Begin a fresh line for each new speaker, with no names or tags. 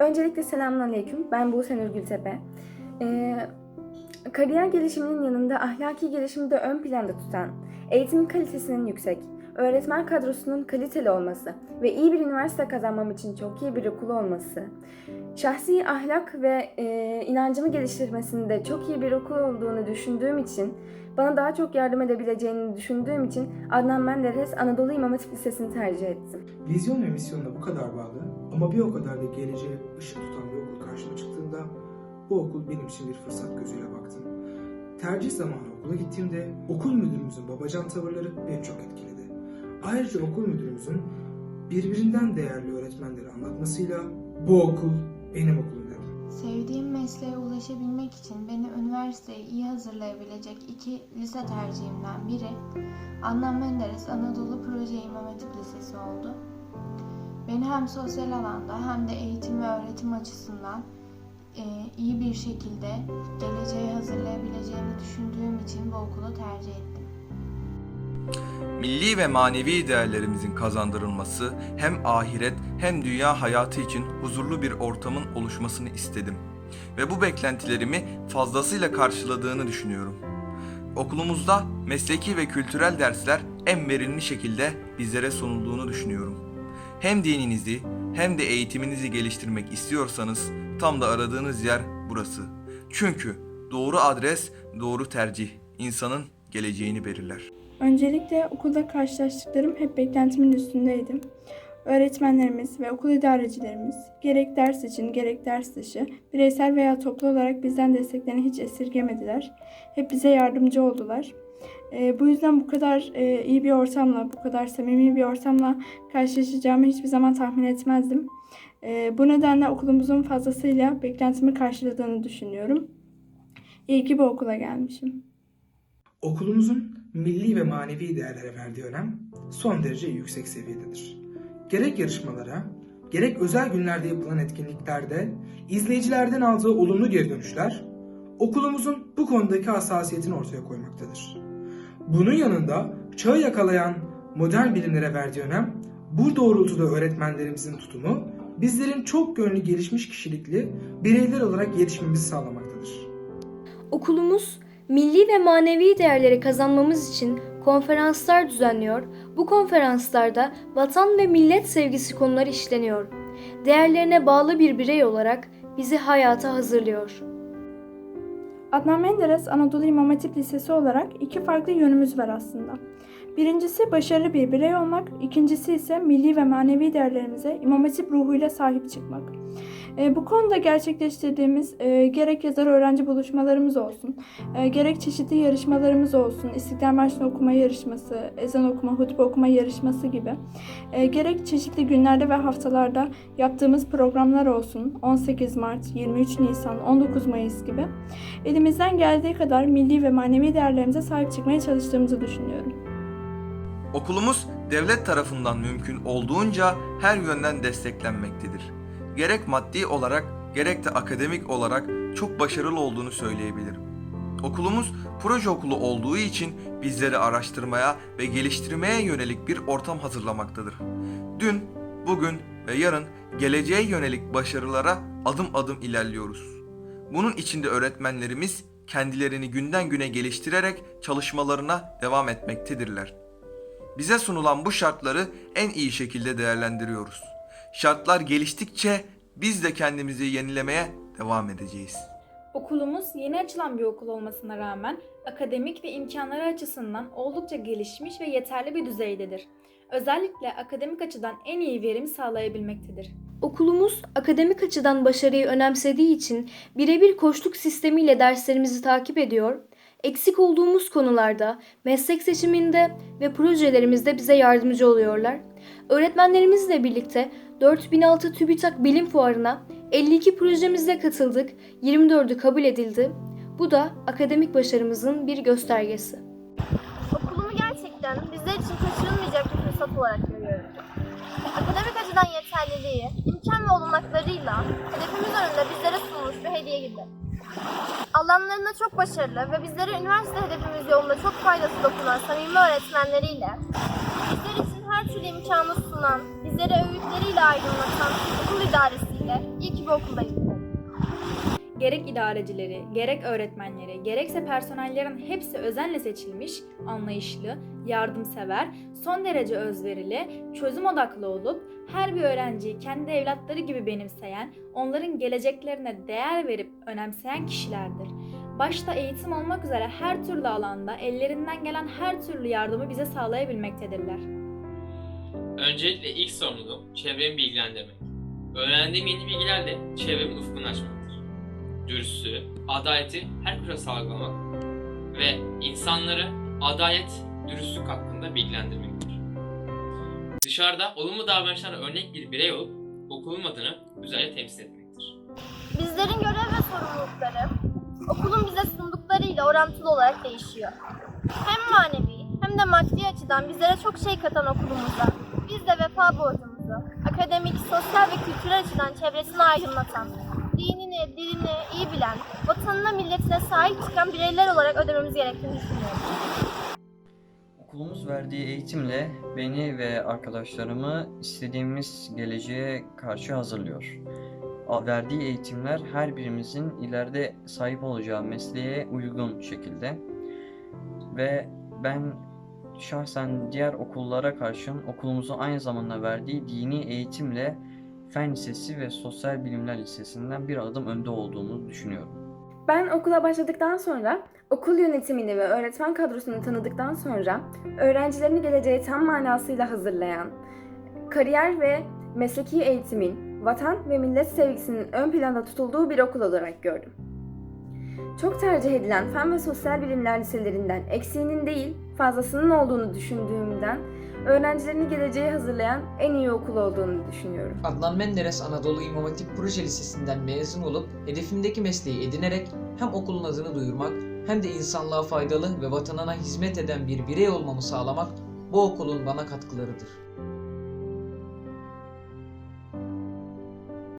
Öncelikle selamünaleyküm. Ben Buse Nur Gültepe. Ee, kariyer gelişiminin yanında ahlaki gelişimi de ön planda tutan, eğitim kalitesinin yüksek, öğretmen kadrosunun kaliteli olması ve iyi bir üniversite kazanmam için çok iyi bir okul olması, şahsi ahlak ve e, inancımı geliştirmesinde çok iyi bir okul olduğunu düşündüğüm için, bana daha çok yardım edebileceğini düşündüğüm için Adnan Menderes Anadolu İmam Hatip Lisesi'ni tercih ettim.
Vizyon ve misyonuna bu kadar bağlı ama bir o kadar da geleceğe ışık tutan bir okul karşıma çıktığında bu okul benim için bir fırsat gözüyle baktım. Tercih zamanı okula gittiğimde okul müdürümüzün babacan tavırları beni çok etkiledi. Ayrıca okul müdürümüzün birbirinden değerli öğretmenleri anlatmasıyla bu okul benim okulum dedi.
Sevdiğim mesleğe ulaşabilmek için beni üniversiteye iyi hazırlayabilecek iki lise tercihimden biri Adnan Menderes Anadolu Proje İmam Hatip Lisesi oldu. Beni hem sosyal alanda hem de eğitim ve öğretim açısından e, iyi bir şekilde geleceğe hazırlayabileceğini düşündüğüm için bu okulu tercih ettim.
Milli ve manevi değerlerimizin kazandırılması hem ahiret hem dünya hayatı için huzurlu bir ortamın oluşmasını istedim. Ve bu beklentilerimi fazlasıyla karşıladığını düşünüyorum. Okulumuzda mesleki ve kültürel dersler en verimli şekilde bizlere sunulduğunu düşünüyorum. Hem dininizi hem de eğitiminizi geliştirmek istiyorsanız tam da aradığınız yer burası. Çünkü doğru adres, doğru tercih insanın geleceğini belirler.
Öncelikle okulda karşılaştıklarım hep beklentimin üstündeydi. Öğretmenlerimiz ve okul idarecilerimiz gerek ders için gerek ders dışı bireysel veya toplu olarak bizden desteklerini hiç esirgemediler. Hep bize yardımcı oldular. Ee, bu yüzden bu kadar e, iyi bir ortamla, bu kadar samimi bir ortamla karşılaşacağımı hiçbir zaman tahmin etmezdim. Ee, bu nedenle okulumuzun fazlasıyla beklentimi karşıladığını düşünüyorum. İyi ki bu okula gelmişim.
Okulumuzun milli ve manevi değerlere verdiği önem son derece yüksek seviyededir. Gerek yarışmalara, gerek özel günlerde yapılan etkinliklerde izleyicilerden aldığı olumlu geri dönüşler okulumuzun bu konudaki hassasiyetini ortaya koymaktadır. Bunun yanında çağı yakalayan modern bilimlere verdiği önem bu doğrultuda öğretmenlerimizin tutumu bizlerin çok yönlü gelişmiş kişilikli bireyler olarak gelişmemizi sağlamaktadır.
Okulumuz milli ve manevi değerleri kazanmamız için konferanslar düzenliyor. Bu konferanslarda vatan ve millet sevgisi konuları işleniyor. Değerlerine bağlı bir birey olarak bizi hayata hazırlıyor.
Adnan Menderes Anadolu İmam Hatip Lisesi olarak iki farklı yönümüz var aslında. Birincisi başarılı bir birey olmak, ikincisi ise milli ve manevi değerlerimize İmam Hatip ruhuyla sahip çıkmak. E, bu konuda gerçekleştirdiğimiz e, gerek yazar öğrenci buluşmalarımız olsun, e, gerek çeşitli yarışmalarımız olsun, İstiklal Marşı'nı okuma yarışması, ezan okuma, hutbe okuma yarışması gibi, e, gerek çeşitli günlerde ve haftalarda yaptığımız programlar olsun, 18 Mart, 23 Nisan, 19 Mayıs gibi, elimizden geldiği kadar milli ve manevi değerlerimize sahip çıkmaya çalıştığımızı düşünüyorum.
Okulumuz devlet tarafından mümkün olduğunca her yönden desteklenmektedir. Gerek maddi olarak gerek de akademik olarak çok başarılı olduğunu söyleyebilirim. Okulumuz proje okulu olduğu için bizleri araştırmaya ve geliştirmeye yönelik bir ortam hazırlamaktadır. Dün, bugün ve yarın geleceğe yönelik başarılara adım adım ilerliyoruz. Bunun içinde öğretmenlerimiz kendilerini günden güne geliştirerek çalışmalarına devam etmektedirler. Bize sunulan bu şartları en iyi şekilde değerlendiriyoruz. Şartlar geliştikçe biz de kendimizi yenilemeye devam edeceğiz.
Okulumuz yeni açılan bir okul olmasına rağmen akademik ve imkanları açısından oldukça gelişmiş ve yeterli bir düzeydedir. Özellikle akademik açıdan en iyi verim sağlayabilmektedir.
Okulumuz akademik açıdan başarıyı önemsediği için birebir koçluk sistemiyle derslerimizi takip ediyor, eksik olduğumuz konularda, meslek seçiminde ve projelerimizde bize yardımcı oluyorlar. Öğretmenlerimizle birlikte 4006 TÜBİTAK Bilim Fuarı'na 52 projemizle katıldık, 24'ü kabul edildi. Bu da akademik başarımızın bir göstergesi.
Okulumu gerçekten bizler için kaçırılmayacak bir fırsat olarak görüyorum. Akademik açıdan yeterliliği, imkan ve olanaklarıyla hedefimiz önünde bizlere sunulmuş bir hediye gibi. Alanlarında çok başarılı ve bizlere üniversite hedefimiz yolunda çok faydası dokunan samimi öğretmenleriyle, bizler için her türlü imkanı sunan, bizlere öğütleriyle aydınlatan okul idaresiyle, iyi ki bu okuldayız.
Gerek idarecileri, gerek öğretmenleri, gerekse personellerin hepsi özenle seçilmiş, anlayışlı, yardımsever, son derece özverili, çözüm odaklı olup her bir öğrenciyi kendi evlatları gibi benimseyen, onların geleceklerine değer verip önemseyen kişilerdir. Başta eğitim olmak üzere her türlü alanda ellerinden gelen her türlü yardımı bize sağlayabilmektedirler.
Öncelikle ilk sorumluluğum çevremi bilgilendirmek. Öğrendiğim yeni bilgilerle çevremin ufkunu açmaktır. Dürüstlüğü, adaleti her kuşa sağlamak ve insanları adalet, dürüstlük hakkında bilgilendirmektir. Dışarıda olumlu davranışlarla örnek bir birey olup okulun adını güzelce temsil etmektir.
Bizlerin görev ve sorumlulukları okulun bize sunduklarıyla orantılı olarak değişiyor. Hem manevi hem de maddi açıdan bizlere çok şey katan okulumuza biz de vefa borcumuzu akademik, sosyal ve kültürel açıdan çevresini aydınlatan, dinini, dilini iyi bilen, vatanına, milletine sahip çıkan bireyler olarak ödememiz gerektiğini düşünüyorum.
Okulumuz verdiği eğitimle beni ve arkadaşlarımı istediğimiz geleceğe karşı hazırlıyor. Verdiği eğitimler her birimizin ileride sahip olacağı mesleğe uygun şekilde ve ben şahsen diğer okullara karşın okulumuzun aynı zamanda verdiği dini eğitimle Fen Lisesi ve Sosyal Bilimler Lisesi'nden bir adım önde olduğumuzu düşünüyorum.
Ben okula başladıktan sonra, okul yönetimini ve öğretmen kadrosunu tanıdıktan sonra öğrencilerini geleceğe tam manasıyla hazırlayan, kariyer ve mesleki eğitimin, vatan ve millet sevgisinin ön planda tutulduğu bir okul olarak gördüm. Çok tercih edilen fen ve sosyal bilimler liselerinden eksiğinin değil, fazlasının olduğunu düşündüğümden öğrencilerini geleceğe hazırlayan en iyi okul olduğunu düşünüyorum.
Adnan Menderes Anadolu İmam Hatip Proje Lisesi'nden mezun olup hedefimdeki mesleği edinerek hem okulun adını duyurmak hem de insanlığa faydalı ve vatanına hizmet eden bir birey olmamı sağlamak bu okulun bana katkılarıdır.